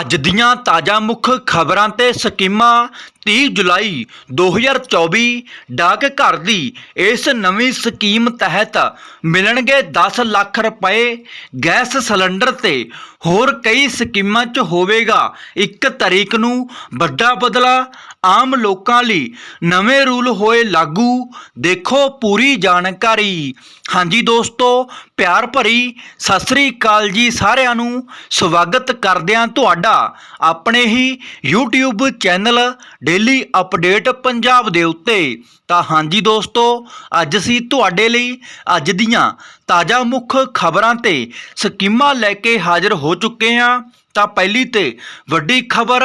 ਅੱਜ ਦੀਆਂ ਤਾਜ਼ਾ ਮੁੱਖ ਖਬਰਾਂ ਤੇ ਸਕੀਮਾਂ 30 ਜੁਲਾਈ 2024 ਡਾਕ ਘਰ ਦੀ ਇਸ ਨਵੀਂ ਸਕੀਮ ਤਹਿਤ ਮਿਲਣਗੇ 10 ਲੱਖ ਰੁਪਏ ਗੈਸ ਸਿਲੰਡਰ ਤੇ। ਹੋਰ ਕਈ ਸਕੀਮਾਂ 'ਚ ਹੋਵੇਗਾ। 1 ਤਰੀਕ ਨੂੰ ਵੱਡਾ ਬਦਲਾ। ਆਮ ਲੋਕਾਂ ਲਈ ਨਵੇਂ ਰੂਲ ਹੋਏ ਲਾਗੂ। ਦੇਖੋ ਪੂਰੀ ਜਾਣਕਾਰੀ। ਹਾਂਜੀ ਦੋਸਤੋ, ਪਿਆਰ ਭਰੀ ਸਤਿ ਸ੍ਰੀ ਅਕਾਲ ਜੀ ਸਾਰਿਆਂ ਨੂੰ। ਸਵਾਗਤ ਕਰਦਿਆਂ ਤੁਹਾਡਾ ਆਪਣੇ ਹੀ YouTube channel daily update Punjab ਦੇ ਉੱਤੇ। ਤਾਂ ਹਾਂਜੀ ਦੋਸਤੋ, ਅੱਜ ਅਸੀਂ ਤੁਹਾਡੇ ਲਈ ਅੱਜ ਦੀਆਂ ਤਾਜ਼ਾ ਮੁੱਖ ਖਬਰਾਂ ਤੇ ਸਕੀਮਾਂ ਲੈ ਕੇ ਹਾਜ਼ਰ ਹੋ ਚੁੱਕੇ ਹਾਂ। ਤਾਂ ਪਹਿਲੀ ਤੇ ਵੱਡੀ ਖਬਰ,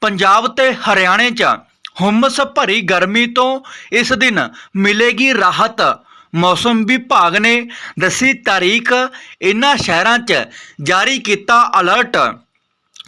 ਪੰਜਾਬ ਤੇ ਹਰਿਆਣੇ 'ਚ ਹੁਮਸ ਭਰੀ ਗਰਮੀ ਤੋਂ ਇਸ ਦਿਨ ਮਿਲੇਗੀ ਰਾਹਤ। ਮੌਸਮ ਵਿਭਾਗ ਨੇ ਦੱਸੀ ਤਾਰੀਖ, ਇਨ੍ਹਾਂ ਸ਼ਹਿਰਾਂ 'ਚ ਜਾਰੀ ਕੀਤਾ ਅਲਰਟ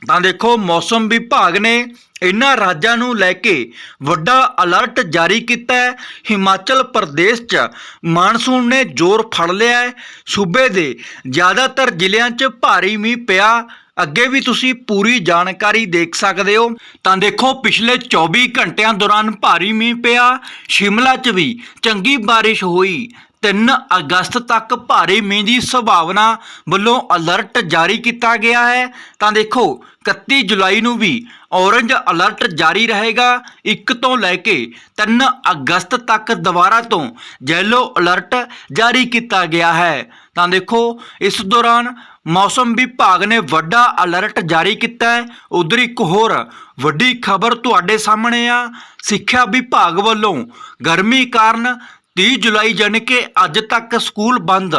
ਤਾਂ ਦੇਖੋ, ਮੌਸਮ ਵਿਭਾਗ ਨੇ ਇਨ੍ਹਾਂ ਰਾਜਾਂ ਨੂੰ ਲੈ ਕੇ ਵੱਡਾ ਅਲਰਟ ਜਾਰੀ ਕੀਤਾ ਹੈ। ਹਿਮਾਚਲ ਪ੍ਰਦੇਸ਼ 'ਚ ਮਾਨਸੂਨ ਨੇ ਜ਼ੋਰ ਫੜ ਲਿਆ ਹੈ। ਸੂਬੇ ਦੇ ਜ਼ਿਆਦਾਤਰ ਜ਼ਿਲ੍ਹਿਆਂ 'ਚ ਭਾਰੀ ਮੀਂਹ ਪਿਆ। ਅੱਗੇ ਵੀ ਤੁਸੀਂ ਪੂਰੀ ਜਾਣਕਾਰੀ ਦੇਖ ਸਕਦੇ ਹੋ। ਤਾਂ ਦੇਖੋ, ਪਿਛਲੇ 24 ਘੰਟਿਆਂ ਦੌਰਾਨ ਭਾਰੀ ਮੀਂਹ ਪਿਆ। ਸ਼ਿਮਲਾ 'ਚ ਵੀ ਚੰਗੀ ਬਾਰਿਸ਼ ਹੋਈ। 3 ਅਗਸਤ ਤੱਕ ਭਾਰੀ ਮੀਂਹ ਦੀ ਸੰਭਾਵਨਾ ਵੱਲੋਂ ਅਲਰਟ ਜਾਰੀ ਕੀਤਾ ਗਿਆ ਹੈ। ਤਾਂ ਦੇਖੋ 31 ਜੁਲਾਈ ਨੂੰ ਵੀ ਔਰੰਜ ਅਲਰਟ ਜਾਰੀ ਰਹੇਗਾ। 1 ਤੋਂ ਲੈ ਕੇ 3 ਅਗਸਤ ਤੱਕ ਦੁਬਾਰਾ ਤੋਂ ਯੈਲੋ ਅਲਰਟ ਜਾਰੀ ਕੀਤਾ ਗਿਆ ਹੈ। ਤਾਂ ਦੇਖੋ, ਇਸ ਦੌਰਾਨ ਮੌਸਮ ਵਿਭਾਗ ਨੇ ਵੱਡਾ ਅਲਰਟ ਜਾਰੀ ਕੀਤਾ ਹੈ। ਉਧਰ ਇੱਕ ਹੋਰ ਵੱਡੀ ਖਬਰ ਤੁਹਾਡੇ ਸਾਹਮਣੇ ਆ। ਸਿੱਖਿਆ ਵਿਭਾਗ ਵੱਲੋਂ ਗਰਮੀ ਕਾਰਨ 30 ਜੁਲਾਈ ਜਾਣੀ ਕਿ ਅੱਜ ਤੱਕ ਸਕੂਲ ਬੰਦ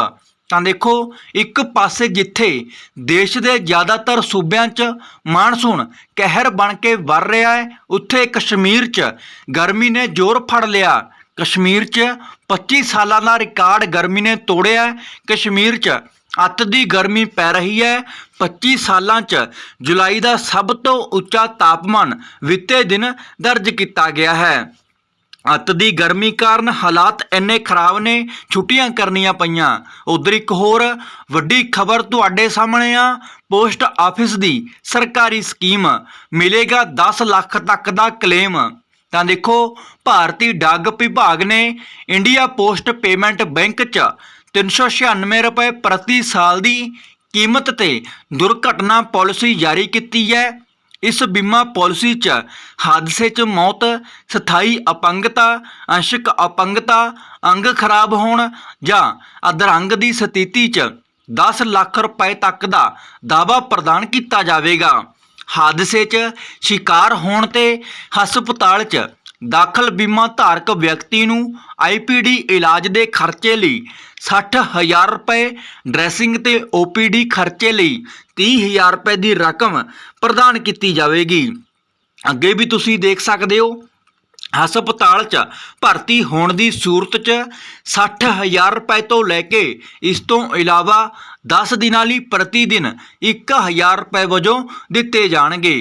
ਤਾਂ ਦੇਖੋ, ਇੱਕ ਪਾਸੇ ਜਿੱਥੇ ਦੇਸ਼ ਦੇ ਜ਼ਿਆਦਾਤਰ ਸੂਬਿਆਂ 'ਚ ਮਾਨਸੂਨ ਕਹਿਰ ਬਣ ਕੇ ਵਰ ਰਿਹਾ ਹੈ, ਉੱਥੇ ਕਸ਼ਮੀਰ 'ਚ ਗਰਮੀ ਨੇ ਜ਼ੋਰ ਫੜ ਲਿਆ। ਕਸ਼ਮੀਰ 'ਚ 25 ਸਾਲਾਂ ਦਾ ਰਿਕਾਰਡ ਗਰਮੀ ਨੇ ਤੋੜਿਆ। ਕਸ਼ਮੀਰ 'ਚ ਅੱਤ ਦੀ ਗਰਮੀ ਪੈ ਰਹੀ ਹੈ। 25 ਸਾਲਾਂ 'ਚ ਜੁਲਾਈ ਦਾ ਸਭ ਤੋਂ ਉੱਚਾ ਤਾਪਮਾਨ ਵਿੱਤੇ ਦਿਨ ਦਰਜ ਕੀਤਾ ਗਿਆ ਹੈ। ਅੱਤ ਦੀ ਗਰਮੀ ਕਾਰਨ ਹਾਲਾਤ ਇੰਨੇ ਖਰਾਬ ਨੇ, ਛੁੱਟੀਆਂ ਕਰਨੀਆਂ ਪਈਆਂ। ਉਧਰ ਇੱਕ ਹੋਰ ਵੱਡੀ ਖਬਰ ਤੁਹਾਡੇ ਸਾਹਮਣੇ ਆ, ਪੋਸਟ ਆਫਿਸ ਦੀ ਸਰਕਾਰੀ ਸਕੀਮ। ਮਿਲੇਗਾ 10 ਲੱਖ ਤੱਕ ਦਾ ਕਲੇਮ। ਤਾਂ ਦੇਖੋ, ਭਾਰਤੀ ਡਾਕ ਵਿਭਾਗ ਨੇ ਇੰਡੀਆ ਪੋਸਟ ਪੇਮੈਂਟ ਬੈਂਕ 'ਚ 396 ਰੁਪਏ ਪ੍ਰਤੀ ਸਾਲ ਦੀ ਕੀਮਤ ਤੇ ਦੁਰਘਟਨਾ ਪਾਲਿਸੀ ਜਾਰੀ ਕੀਤੀ ਹੈ। ਇਸ ਬੀਮਾ ਪਾਲਿਸੀ 'ਚ ਹਾਦਸੇ 'ਚ ਮੌਤ, ਸਥਾਈ ਅਪੰਗਤਾ, ਅੰਸ਼ਕ ਅਪੰਗਤਾ, ਅੰਗ ਖਰਾਬ ਹੋਣ ਜਾਂ ਅਧਰੰਗ ਦੀ ਸਥਿਤੀ 'ਚ 10 ਲੱਖ ਰੁਪਏ ਤੱਕ ਦਾ ਦਾਅਵਾ ਪ੍ਰਦਾਨ ਕੀਤਾ ਜਾਵੇਗਾ। ਹਾਦਸੇ 'ਚ ਸ਼ਿਕਾਰ ਹੋਣ ਤੇ ਹਸਪਤਾਲ 'ਚ ਦਾਖਲ ਬੀਮਾ ਧਾਰਕ ਵਿਅਕਤੀ ਨੂੰ ਆਈਪੀਡੀ ਇਲਾਜ ਦੇ ਖਰਚੇ ਲਈ 60000 ਰੁਪਏ, ਡਰੈਸਿੰਗ ਤੇ ਓਪੀਡੀ ਖਰਚੇ ਲਈ 30000 ਰੁਪਏ ਦੀ ਰਕਮ ਪ੍ਰਦਾਨ ਕੀਤੀ ਜਾਵੇਗੀ। ਅੱਗੇ ਵੀ ਤੁਸੀਂ ਦੇਖ ਸਕਦੇ ਹੋ, ਹਸਪਤਾਲ 'ਚ ਭਰਤੀ ਹੋਣ ਦੀ ਸੂਰਤ 'ਚ 60000 ਰੁਪਏ ਤੋਂ ਲੈ ਕੇ ਇਸ ਤੋਂ ਇਲਾਵਾ 10 ਦਿਨਾਂ ਲਈ ਪ੍ਰਤੀ ਦਿਨ 1000 ਰੁਪਏ ਵਜੋਂ ਦਿੱਤੇ ਜਾਣਗੇ।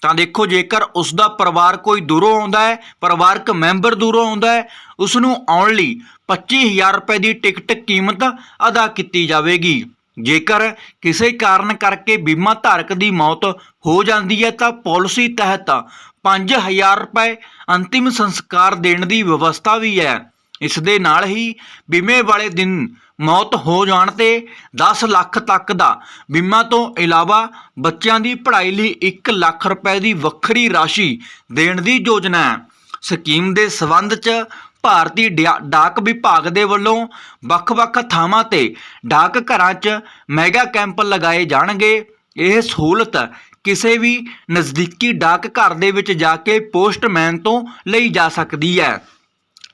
ਤਾਂ ਦੇਖੋ ਜੇਕਰ ਉਸ ਦਾ ਪਰਿਵਾਰ ਕੋਈ ਦੂਰੋਂ ਆਉਂਦਾ ਹੈ, ਪਰਿਵਾਰਕ ਮੈਂਬਰ ਦੂਰੋਂ ਆਉਂਦਾ ਹੈ ਉਸ ਨੂੰ ਆਉਣ ਲਈ 25000 ਰੁਪਏ ਦੀ ਟਿਕਟ ਕੀਮਤ ਅਦਾ ਕੀਤੀ ਜਾਵੇਗੀ। ਜੇਕਰ ਕਿਸੇ ਕਾਰਨ ਕਰਕੇ ਬੀਮਾ ਧਾਰਕ ਦੀ ਮੌਤ ਹੋ ਜਾਂਦੀ ਹੈ, ਤਾਂ ਪਾਲਿਸੀ ਤਹਿਤ 5000 ਰੁਪਏ ਅੰਤਿਮ ਸੰਸਕਾਰ ਦੇਣ ਦੀ ਵਿਵਸਥਾ ਵੀ ਹੈ। ਇਸ ਦੇ ਨਾਲ ਹੀ ਬੀਮੇ ਵਾਲੇ ਦਿਨ ਮੌਤ ਹੋ ਜਾਣ ਤੇ 10 ਲੱਖ ਤੱਕ ਦਾ ਬੀਮਾ ਤੋਂ ਇਲਾਵਾ ਬੱਚਿਆਂ ਦੀ ਪੜ੍ਹਾਈ ਲਈ 1 ਲੱਖ ਰੁਪਏ ਦੀ ਵੱਖਰੀ ਰਾਸ਼ੀ ਦੇਣ ਦੀ ਯੋਜਨਾ ਹੈ। ਸਕੀਮ ਦੇ ਸਬੰਧ 'ਚ ਭਾਰਤੀ ਡਿਆ- ਡਾਕ ਵਿਭਾਗ ਦੇ ਵੱਲੋਂ ਵੱਖ-ਵੱਖ ਥਾਵਾਂ ਤੇ ਡਾਕ ਘਰਾਂ 'ਚ ਮੈਗਾ ਕੈਂਪ ਲਗਾਏ ਜਾਣਗੇ। ਇਹ ਸਹੂਲਤ ਕਿਸੇ ਵੀ ਨਜ਼ਦੀਕੀ ਡਾਕ ਘਰ ਦੇ ਵਿੱਚ ਜਾ ਕੇ ਪੋਸਟਮੈਨ ਤੋਂ ਲਈ ਜਾ ਸਕਦੀ ਹੈ।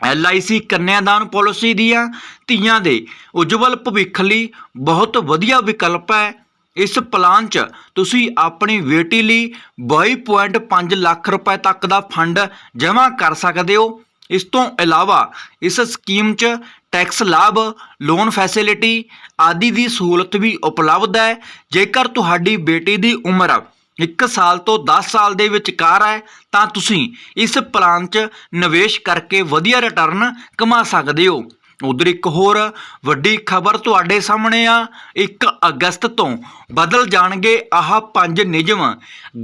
ਐਲਆਈਸੀ ਕੰਨਿਆਦਾਨ ਪਾਲਿਸੀ ਦੀਆਂ ਧੀਆਂ ਦੇ ਉਜਵਲ ਭਵਿੱਖ ਲਈ ਬਹੁਤ ਵਧੀਆ ਵਿਕਲਪ ਹੈ। ਇਸ ਪਲਾਨ 'ਚ ਤੁਸੀਂ ਆਪਣੀ ਬੇਟੀ ਲਈ 22.5 ਲੱਖ ਰੁਪਏ ਤੱਕ ਦਾ ਫੰਡ ਜਮ੍ਹਾਂ ਕਰ ਸਕਦੇ ਹੋ। ਇਸ ਤੋਂ ਇਲਾਵਾ ਇਸ ਸਕੀਮ 'ਚ ਟੈਕਸ ਲਾਭ, ਲੋਨ ਫੈਸਿਲਿਟੀ ਆਦਿ ਦੀ ਸਹੂਲਤ ਵੀ ਉਪਲਬਧ ਹੈ। ਜੇਕਰ ਤੁਹਾਡੀ ਬੇਟੀ ਦੀ ਉਮਰ 1 ਸਾਲ ਤੋਂ 10 ਸਾਲ ਦੇ ਵਿਚਕਾਰ ਹੈ, ਤਾਂ ਤੁਸੀਂ ਇਸ ਪਲਾਨ 'ਚ ਨਿਵੇਸ਼ ਕਰਕੇ ਵਧੀਆ ਰਿਟਰਨ ਕਮਾ ਸਕਦੇ ਹੋ। ਉਧਰ ਇੱਕ ਹੋਰ ਵੱਡੀ ਖਬਰ ਤੁਹਾਡੇ ਸਾਹਮਣੇ ਆ। 1 ਅਗਸਤ ਤੋਂ ਬਦਲ ਜਾਣਗੇ ਆਹ ਪੰਜ ਨਿਯਮ।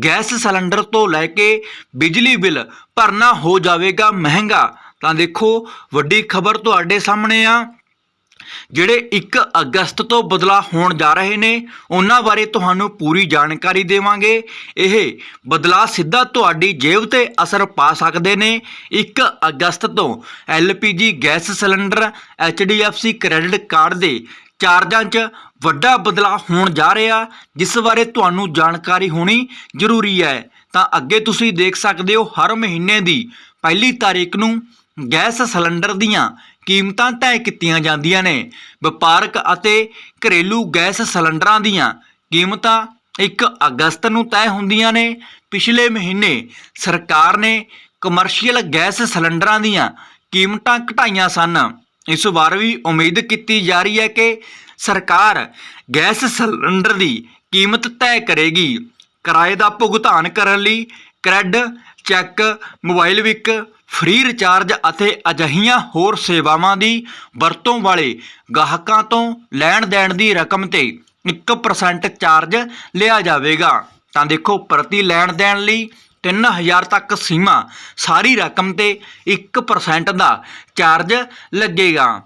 ਗੈਸ ਸਿਲੰਡਰ ਤੋਂ ਲੈ ਕੇ ਬਿਜਲੀ ਬਿੱਲ ਭਰਨਾ ਹੋ ਜਾਵੇਗਾ ਮਹਿੰਗਾ। ਤਾਂ ਦੇਖੋ, ਵੱਡੀ ਖਬਰ ਤੁਹਾਡੇ ਸਾਹਮਣੇ ਆ। ਜਿਹੜੇ 1 ਅਗਸਤ ਤੋਂ ਬਦਲਾ ਹੋਣ ਜਾ ਰਹੇ ਨੇ, ਉਹਨਾਂ ਬਾਰੇ ਤੁਹਾਨੂੰ ਪੂਰੀ ਜਾਣਕਾਰੀ ਦੇਵਾਂਗੇ। ਇਹ ਬਦਲਾ ਸਿੱਧਾ ਤੁਹਾਡੀ ਜੇਬ ਤੇ ਅਸਰ ਪਾ ਸਕਦੇ ਨੇ। 1 ਅਗਸਤ ਤੋਂ LPG gas cylinder HDFC credit card ਦੇ ਚਾਰਜਾਂ 'ਚ ਵੱਡਾ ਬਦਲਾਅ ਹੋਣ ਜਾ ਰਿਹਾ। ਜਿਸ ਬਾਰੇ ਤੁਹਾਨੂੰ ਜਾਣਕਾਰੀ ਹੋਣੀ ਜ਼ਰੂਰੀ ਹੈ। ਤਾਂ ਅੱਗੇ ਤੁਸੀਂ ਦੇਖ ਸਕਦੇ ਹੋ ਹਰ ਮਹੀਨੇ ਦੀ ਪਹਿਲੀ ਤਾਰੀਖ ਨੂੰ ਗੈਸ ਸਿਲੰਡਰ ਦੀਆਂ ਕੀਮਤਾਂ ਤੈਅ ਕੀਤੀਆਂ ਜਾਂਦੀਆਂ ਨੇ। ਵਪਾਰਕ ਅਤੇ ਘਰੇਲੂ ਗੈਸ ਸਿਲੰਡਰਾਂ ਦੀਆਂ ਕੀਮਤਾਂ 1 ਅਗਸਤ ਨੂੰ ਤੈਅ ਹੁੰਦੀਆਂ ਨੇ। ਪਿਛਲੇ ਮਹੀਨੇ ਸਰਕਾਰ ਨੇ ਕਮਰਸ਼ੀਅਲ ਗੈਸ ਸਿਲੰਡਰਾਂ ਦੀਆਂ ਕੀਮਤਾਂ ਘਟਾਈਆਂ ਸਨ। ਇਸ ਵਾਰ ਵੀ ਉਮੀਦ ਕੀਤੀ ਜਾ ਰਹੀ ਹੈ ਕਿ ਸਰਕਾਰ ਗੈਸ ਸਿਲੰਡਰ ਦੀ ਕੀਮਤ ਤੈਅ ਕਰੇਗੀ। ਕਿਰਾਏ ਦਾ ਭੁਗਤਾਨ ਕਰਨ ਲਈ Cred, CheQ, MobiKwik free recharge ਅਤੇ ਅਜਿਹੀਆਂ ਹੋਰ ਸੇਵਾਵਾਂ ਦੀ ਵਰਤੋਂ ਵਾਲੇ ਗਾਹਕਾਂ ਤੋਂ ਲੈਣ ਦੇਣ ਦੀ ਰਕਮ ਤੇ 1% ਚਾਰਜ ਲਿਆ ਜਾਵੇਗਾ। ਤਾਂ ਦੇਖੋ, ਪ੍ਰਤੀ ਲੈਣ ਦੇਣ ਲਈ 3000 ਤੱਕ ਸੀਮਾ, ਸਾਰੀ ਰਕਮ ਤੇ 1% ਦਾ ਚਾਰਜ ਲੱਗੇਗਾ।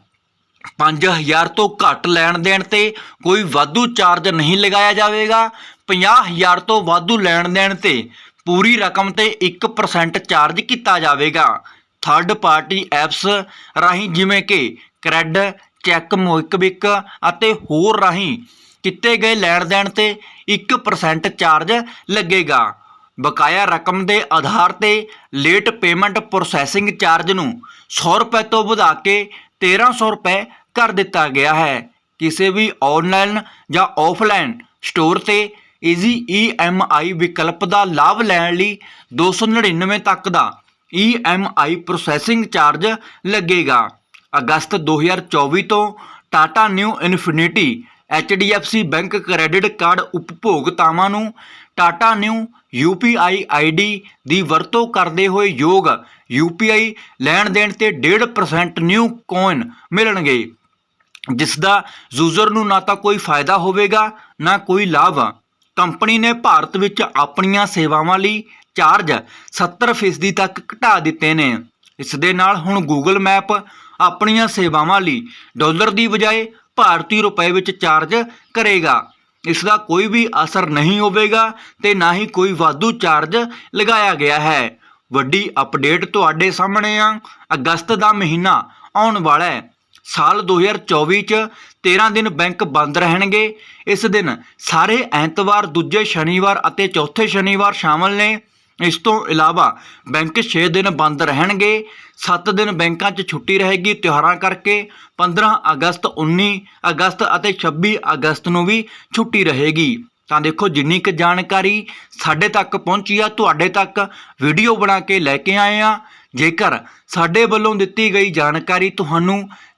5000 ਤੋਂ ਘੱਟ ਲੈਣ ਦੇਣ ਤੇ ਕੋਈ ਵਾਧੂ ਚਾਰਜ ਨਹੀਂ ਲਗਾਇਆ ਜਾਵੇਗਾ। 50000 ਤੋਂ ਵਾਧੂ ਲੈਣ ਦੇਣ ਤੇ ਪੂਰੀ ਰਕਮ ਤੇ 1% ਚਾਰਜ ਕੀਤਾ ਜਾਵੇਗਾ। ਥਰਡ ਪਾਰਟੀ ਐਪਸ ਰਾਹੀਂ ਜਿਵੇਂ ਕਿ ਕ੍ਰੈਡ ਚੈੱਕ ਮੋਇਕਬਿਕ ਅਤੇ ਹੋਰ ਰਾਹੀਂ ਕੀਤੇ ਗਏ ਲੈਣ ਦੇਣ ਤੇ 1% ਚਾਰਜ ਲੱਗੇਗਾ। ਬਕਾਇਆ ਰਕਮ ਦੇ ਆਧਾਰ ਤੇ ਲੇਟ ਪੇਮੈਂਟ ਪ੍ਰੋਸੈਸਿੰਗ ਚਾਰਜ ਨੂੰ 100 ਰੁਪਏ ਤੋਂ ਵਧਾ ਕੇ 1300 ਰੁਪਏ ਕਰ ਦਿੱਤਾ ਗਿਆ ਹੈ। ਕਿਸੇ ਵੀ ਆਨਲਾਈਨ ਜਾਂ ਆਫਲਾਈਨ ਸਟੋਰ ਤੇ ਈਜ਼ੀ ਈਐਮਆਈ ਵਿਕਲਪ ਦਾ ਲਾਭ ਲੈਣ ਲਈ 299 ਤੱਕ ਦਾ ਈਐਮਆਈ ਪ੍ਰੋਸੈਸਿੰਗ ਚਾਰਜ ਲੱਗੇਗਾ। ਅਗਸਤ 2024 ਤੋਂ Tata Neu Infinity HDFC bank credit card ਉਪਭੋਗਤਾਵਾਂ ਨੂੰ ਟਾਟਾ ਨਿਊ UPI ID ਦੀ ਵਰਤੋਂ ਕਰਦੇ ਹੋਏ ਯੋਗ UPI ਲੈਣ ਦੇਣ ਤੇ 1.5% ਨਿਊ ਕੋਇਨ ਮਿਲਣਗੇ। ਜਿਸ ਦਾ ਯੂਜ਼ਰ ਨੂੰ ਨਾ ਤਾਂ ਕੋਈ ਫਾਇਦਾ ਹੋਵੇਗਾ, ਨਾ ਕੋਈ ਲਾਭ। ਕੰਪਨੀ ਨੇ ਭਾਰਤ ਵਿੱਚ ਆਪਣੀਆਂ ਸੇਵਾਵਾਂ ਲਈ ਚਾਰਜ 70% ਤੱਕ ਘਟਾ ਦਿੱਤੇ ਨੇ। ਇਸ ਦੇ ਨਾਲ ਹੁਣ ਗੂਗਲ ਮੈਪ ਆਪਣੀਆਂ ਸੇਵਾਵਾਂ ਲਈ ਡਾਲਰ ਦੀ ਬਜਾਏ ਭਾਰਤੀ ਰੁਪਏ ਵਿੱਚ ਚਾਰਜ ਕਰੇਗਾ। ਇਸ ਦਾ ਕੋਈ ਵੀ ਅਸਰ ਨਹੀਂ ਹੋਵੇਗਾ ਤੇ ਨਾ ਹੀ ਕੋਈ ਵਾਧੂ ਚਾਰਜ ਲਗਾਇਆ ਗਿਆ ਹੈ। ਵੱਡੀ ਅਪਡੇਟ ਤੁਹਾਡੇ ਸਾਹਮਣੇ ਆ। ਅਗਸਤ ਦਾ ਮਹੀਨਾ ਆਉਣ ਵਾਲਾ ਹੈ। ਸਾਲ 2024 ਚ 13 ਦਿਨ ਬੈਂਕ ਬੰਦ ਰਹਿਣਗੇ। ਇਸ ਦਿਨ ਸਾਰੇ ਐਤਵਾਰ, ਦੂਜੇ ਸ਼ਨੀਵਾਰ ਅਤੇ ਚੌਥੇ ਸ਼ਨੀਵਾਰ ਸ਼ਾਮਲ ਨੇ। ਇਸ ਤੋਂ ਇਲਾਵਾ ਬੈਂਕ 6 ਦਿਨ ਬੰਦ ਰਹਿਣਗੇ। 7 ਦਿਨ ਬੈਂਕਾਂ 'ਚ ਛੁੱਟੀ ਰਹੇਗੀ ਤਿਉਹਾਰਾਂ ਕਰਕੇ। 15 ਅਗਸਤ 19 ਅਗਸਤ ਅਤੇ 26 ਅਗਸਤ ਨੂੰ ਵੀ ਛੁੱਟੀ ਰਹੇਗੀ। ਤਾਂ ਦੇਖੋ ਜਿੰਨੀ ਕੁ ਜਾਣਕਾਰੀ ਸਾਡੇ ਤੱਕ ਪਹੁੰਚੀ ਆ, ਤੁਹਾਡੇ ਤੱਕ ਵੀਡੀਓ ਬਣਾ ਕੇ ਲੈ ਕੇ ਆਏ ਆ। ਜੇਕਰ ਸਾਡੇ ਵੱਲੋਂ ਦਿੱਤੀ ਗਈ ਜਾਣਕਾਰੀ ਤੁਹਾਨੂੰ